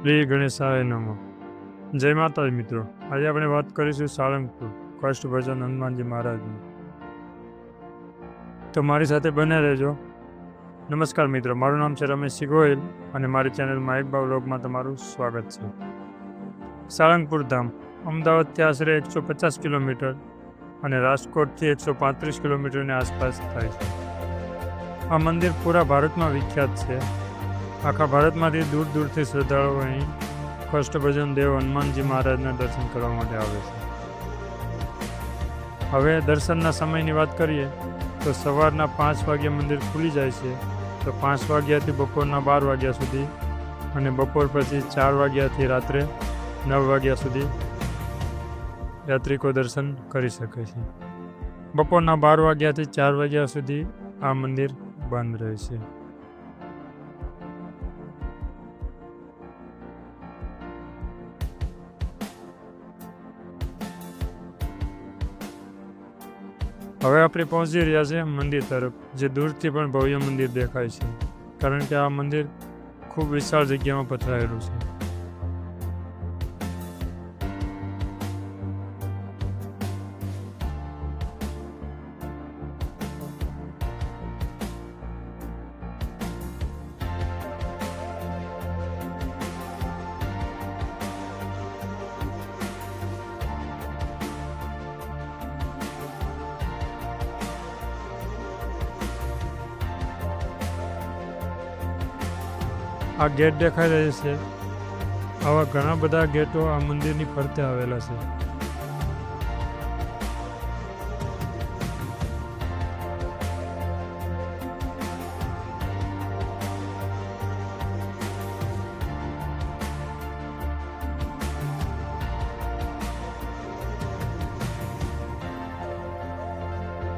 શ્રી ગણેશાય નમો. જય માતાજી મિત્રો. આજે આપણે વાત કરીશું સાળંગપુર કષ્ટ ભજન હનુમાનજી મહારાજની. તો મારી સાથે બને રહેજો. નમસ્કાર મિત્રો. મારું નામ છે રમેશ ગોયલ અને મારી ચેનલમાં એક બાવ વ્લોગમાં તમારું સ્વાગત છે. સાળંગપુર ધામ, અમદાવાદથી આશરે એકસો પચાસ કિલોમીટર અને રાજકોટથી એકસો પાંત્રીસ કિલોમીટરની આસપાસ થાય છે. આ મંદિર પૂરા ભારતમાં વિખ્યાત છે. આખા ભારતમાંથી દૂર દૂરથી શ્રદ્ધાળુઓ અહીં કષ્ટભજન દેવ હનુમાનજી મહારાજના દર્શન કરવા માટે આવે છે. હવે દર્શનના સમયની વાત કરીએ, તો સવારના પાંચ વાગ્યે મંદિર ખુલી જાય છે, તો પાંચ વાગ્યાથી બપોરના બાર વાગ્યા સુધી અને બપોર પછી ચાર વાગ્યાથી રાત્રે નવ વાગ્યા સુધી યાત્રિકો દર્શન કરી શકે છે. બપોરના બાર વાગ્યાથી ચાર વાગ્યા સુધી આ મંદિર બંધ રહે છે. હવે આપણે પહોંચી રહ્યા છે મંદિર તરફ, જે દૂરથી પણ ભવ્ય મંદિર દેખાય છે. કારણ કે આ મંદિર ખૂબ વિશાળ જગ્યામાં પથરાયેલું છે. આ ગેટ દેખાઈ રહ્યો છે. આવા ઘણા બધા ગેટો આ મંદિરની ફરતે આવેલા છે.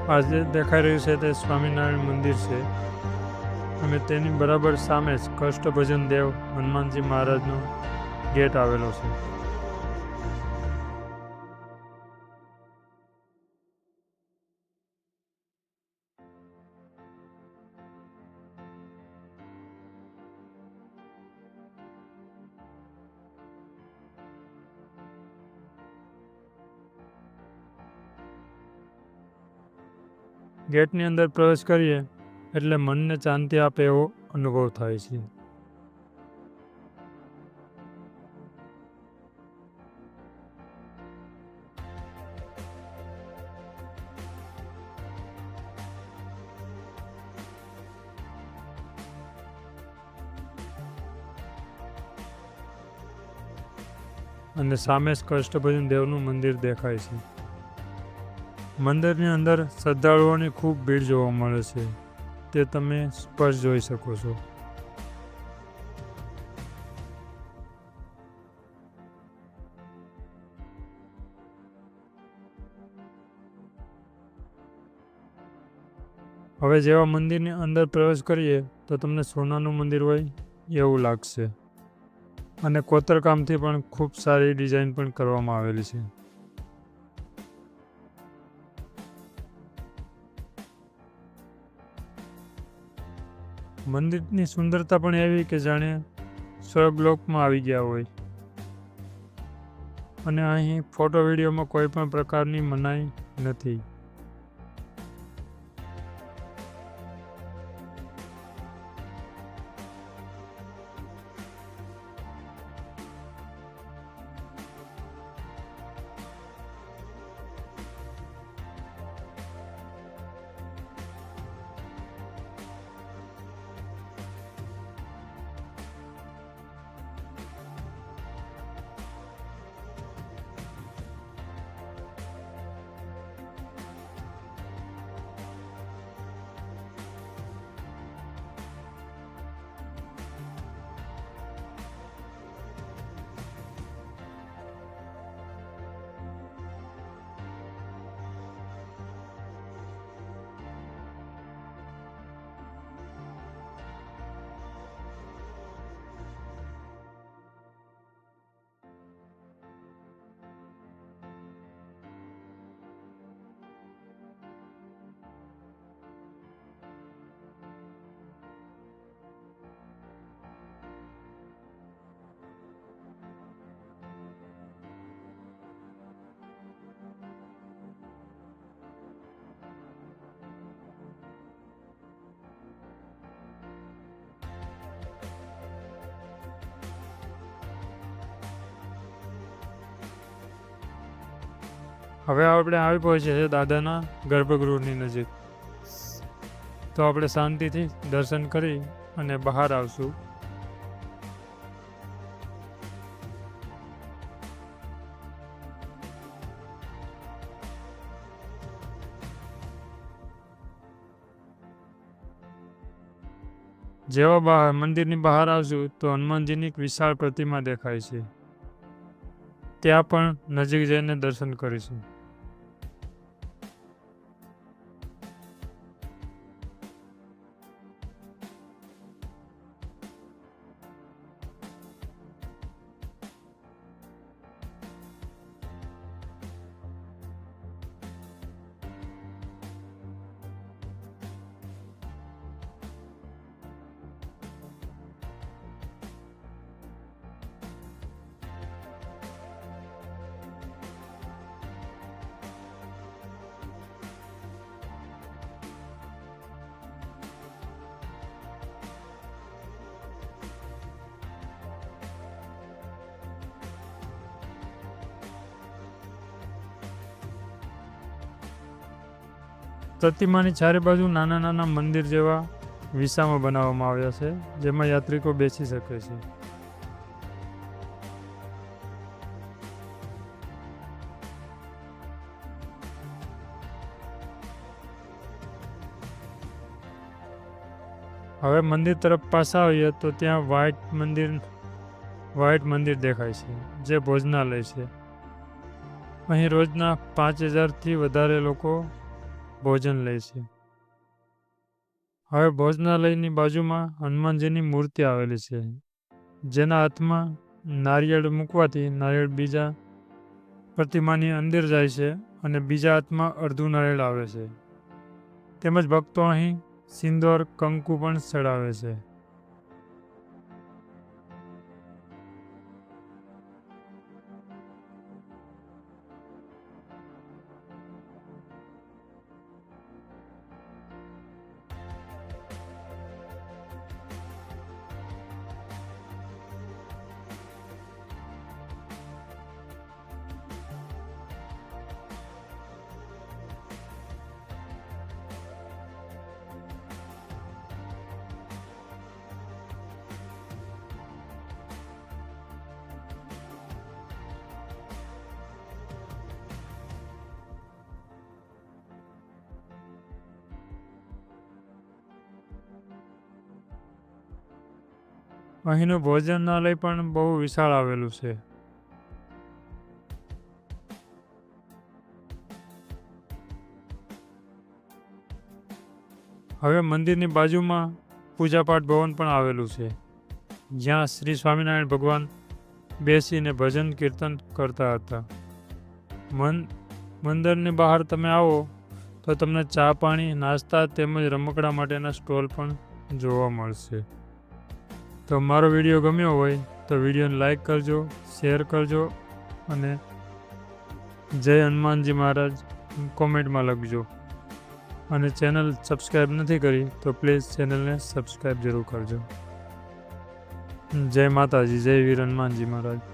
આજે દેખાઈ રહ્યું છે તે સ્વામિનારાયણ મંદિર છે. અને તેની બરાબર સામે જ કષ્ટભજન દેવ હનુમાનજી મહારાજનો ગેટ આવેલો છે. ગેટની અંદર પ્રવેશ કરીએ. એટલે મનને શાંતિ આપે એવો અનુભવ થાય છે. અને સામે જ કષ્ટભજન દેવનું મંદિર દેખાય છે. મંદિરની અંદર શ્રદ્ધાળુઓની ખૂબ ભીડ જોવા મળે છે. તે તમે સ્પષ્ટ જોઈ શકો છો. હવે જેવા મંદિરની અંદર પ્રવેશ કરીએ, તો તમને સોનાનું મંદિર હોય એવું લાગશે. અને કોતરકામથી પણ ખૂબ સારી ડિઝાઇન પણ કરવામાં આવેલી છે. મંદિરની સુંદરતા પણ એવી કે જાણે સ્વર્ગલોકમાં આવી ગયા હોય. અને અહીં ફોટો વિડીયોમાં કોઈ પણ પ્રકારની મનાઈ નથી. હવે આપણે આવી પહોંચ્યા છે દાદાના ગર્ભગૃહની નજીક. તો આપણે શાંતિથી દર્શન કરી અને બહાર આવશું. જેવા બહાર મંદિરની બહાર આવશું તો હનુમાનજીની એક વિશાળ પ્રતિમા દેખાય છે. ત્યાં પણ નજીક જઈને દર્શન કરીશું. પ્રતિમાની ચારે બાજુ નાના નાના મંદિર જેવા વિસામાં બનાવવામાં આવ્યા છે, જેમાં યાત્રિકો બેસી શકે છે. હવે મંદિર તરફ પાછા આવીએ તો ત્યાં વ્હાઇટ મંદિર વ્હાઇટ મંદિર દેખાય છે, જે ભોજનાલય છે. અહીં રોજના પાંચ હજારથી વધારે લોકો ભોજન લે છે. હવે ભોજનાલયની બાજુમાં હનુમાનજીની મૂર્તિ આવેલી છે, જેના હાથમાં નારિયેળ મૂકવાથી નારિયેળ બીજા પ્રતિમાની અંદર જાય છે અને બીજા હાથમાં અડધું નારિયેળ આવે છે. તેમજ ભક્તો અહીં સિંદોર, કંકુ પણ ચડાવે છે. અહીંનું ભોજનાલય પણ બહુ વિશાળ આવેલું છે. હવે મંદિરની બાજુમાં પૂજાપાઠ ભવન પણ આવેલું છે. જ્યાં શ્રી સ્વામિનારાયણ ભગવાન બેસીને ભજન કીર્તન કરતા હતા. મન, મંદિરની બહાર તમે આવો તો તમને ચા પાણી, નાસ્તા તેમજ રમકડા માટેના સ્ટોલ પણ જોવા મળશે. તો મારો વીડિયો ગમ્યો હોય તો વિડીયોને લાઈક કરજો, શેર કરજો અને જય હનુમાનજી મહારાજ કોમેન્ટમાં લખજો. અને ચેનલ સબસ્ક્રાઈબ નથી કરી તો પ્લીઝ ચેનલને સબસ્ક્રાઈબ જરૂર કરજો. જય માતાજી, જય વીર હનુમાનજી મહારાજ.